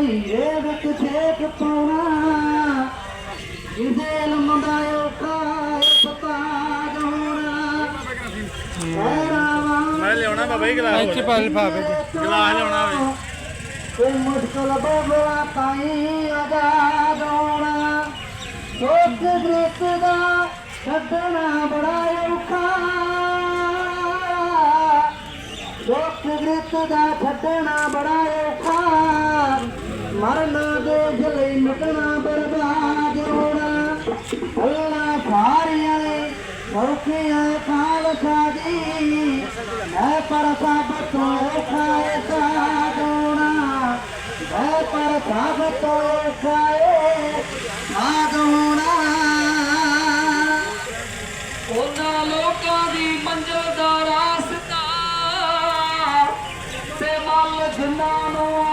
ਹੀਰੇ ਵਿੱਚ ਛੇਕ ਪਾਉਣਾ। ਜਿਹਦੇ ਲੰਮਦਾ ਓਕਾ ਪਤਾ ਜਾਉਣਾ ਮੈਂ ਲਿਆਉਣਾ ਬਾਬਾ ਜੀ ਗਲਾਸ। ਇੱਥੇ ਪਾ ਲਿਫਾਫੇ ਚ। ਗਲਾਸ ਲਿਆਉਣਾ ਵੇ। ਕੋਈ ਮੁਸ਼ਕਲ ਬਾਬਾ ਪਾਈ ਅਦਾ ਦੋਣਾ ਸੋਚ ਗ੍ਰਿਤ ਦਾ ਛੱਡਣਾ ਬੜਾ ਔਖਾ। ਦੁੱਖ ਗ੍ਰਿਤ ਦਾ ਛੱਡਣਾ ਬੜਾ ਮਰਨਾ ਦੇਖ ਲਈ ਮਿਟਣਾ ਬਰਬਾਦ ਹੋਣਾ। ਅੱਲਾ ਸਾਰਿਆਂ ਸੌਖੀਆਂ ਕਾਲ ਸਾਦੀ ਮੈਂ ਪਰ ਤੋਂ ਖਾਏ ਸਾਦੋਣਾ ਮੈਂ ਪਰ ਤੋਂ ਖਾਏ ਸਾਦੋਣਾ ਉਹਨਾਂ ਲੋਕਾਂ ਦੀ ਮੰਜ਼ਿਲ ਦਾ ਰਾਸਤਾ। ਤੇ ਮੱਲ ਜਿਨ੍ਹਾਂ ਨੂੰ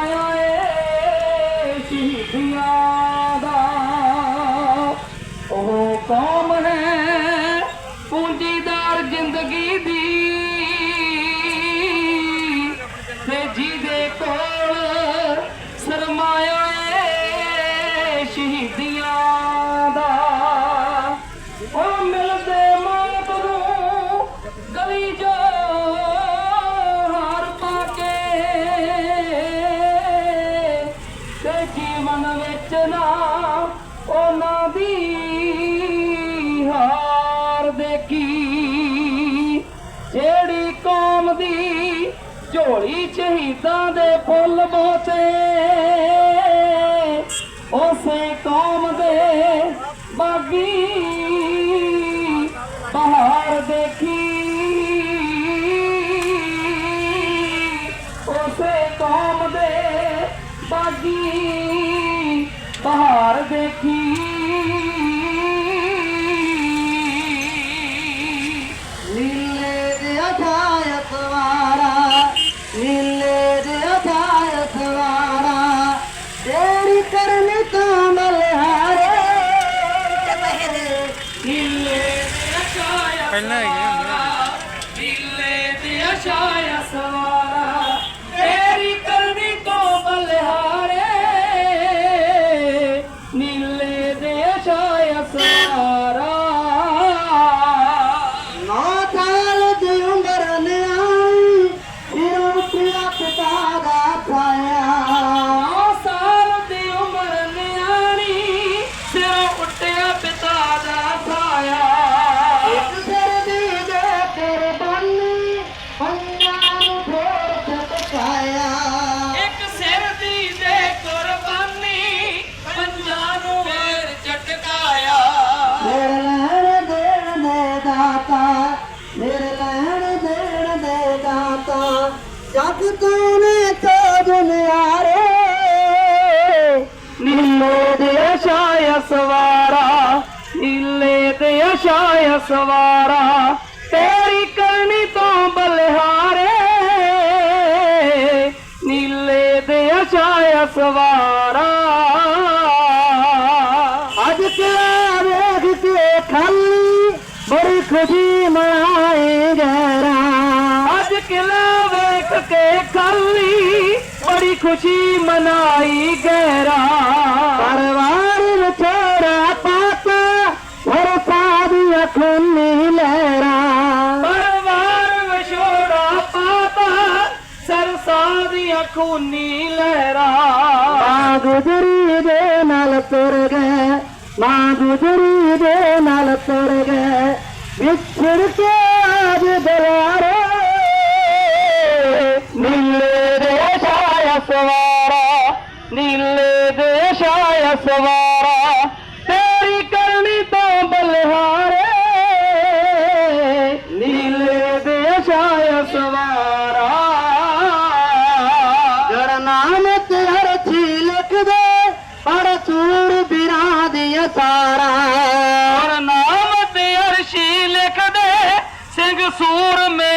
ਝੋਲੀ ਸ਼ਹੀਦਾਂ ਦੇ ਫੁੱਲ ਬੋਤੇ ਉਸੇ ਕੌਮ ਦੇ ਬਾਗੀ ਬਹਾਰ ਦੇਖੀ। ਉਸੇ ਕੌਮ ਦੇ ਬਾਗੀ ਬਹਾਰ ਦੇਖੀ। فعلنا ਜਗ ਕੋਨੇ ਤੋਂ ਦੁਨਿਆਰੇ? ਨੀਲੇ ਦੇ ਅਸ਼ਾਇ ਸਵਾਰਾ ਨੀਲੇ ਦੇ ਅਸ਼ਾਇ ਸਵਾਰਾ ਤੇਰੀ ਕਰਨੀ ਤੋਂ ਬਲਿਹਾਰੇ। ਨੀਲੇ ਦੇ ਅਸ਼ਾਇ ਸਵਾਰਾ ਅੱਜ ਤੇਰਾ ਵੇਖ ਕੇ ਖਾਲੀ, ਬੜੀ ਖੁਸ਼ੀ ਮਨਾਏਂਗੇ ਰਾ ਅੱਜ ਕਿਲਾ ਵੇਖ ਕੇ ਖਾਲੀ ਬੜੀ ਖੁਸ਼ੀ ਮਨਾਈ ਗਹਿਰਾ ਪਰਵਾਰ ਵਿਛੋੜਾ ਪਾਤਾ ਫਿਰ ਸਾਦੀ ਖੁੰਨੀ ਲਹਿਰਾ ਪਰਵਾਰ ਵਿਛੋੜਾ ਪਾਤਾ ਸਰਸਾਂ ਦੀਆਂ ਖੂਨੀ ਲਹਿਰਾ ਮਾਂ ਗੁਜਰੀ ਦੇ ਨਾਲ ਤੁਰ ਗਏ ਮਾਂ ਗੁਜਰੀ ਦੇ ਨਾਲ ਤੁਰ ਗਏ ਵਿਛੜ ਕੇ ਸਵਾਰਾ, ਨੀਲੇ ਦੇ ਛਾਇਆ ਸਵਾਰਾ, ਤੇਰੀ ਕਰਨੀ ਤੋਂ ਬਲਿਹਾਰੇ। ਨੀਲੇ ਦੇ ਛਾਇਆ ਸਵਾਰਾ। ਜੜ ਨਾਮ ਤੇ ਅਰਥੀ ਲਿਖਦੇ ਪੜ ਸੂਰ ਬਿਰਾਂ ਦੀ ਸਾਰਾ। ਔਰ ਨਾਮ ਤੇ ਛੀ ਲਿਖਦੇ, ਸਿੰਘ ਸੂਰ ਮਿਆਂ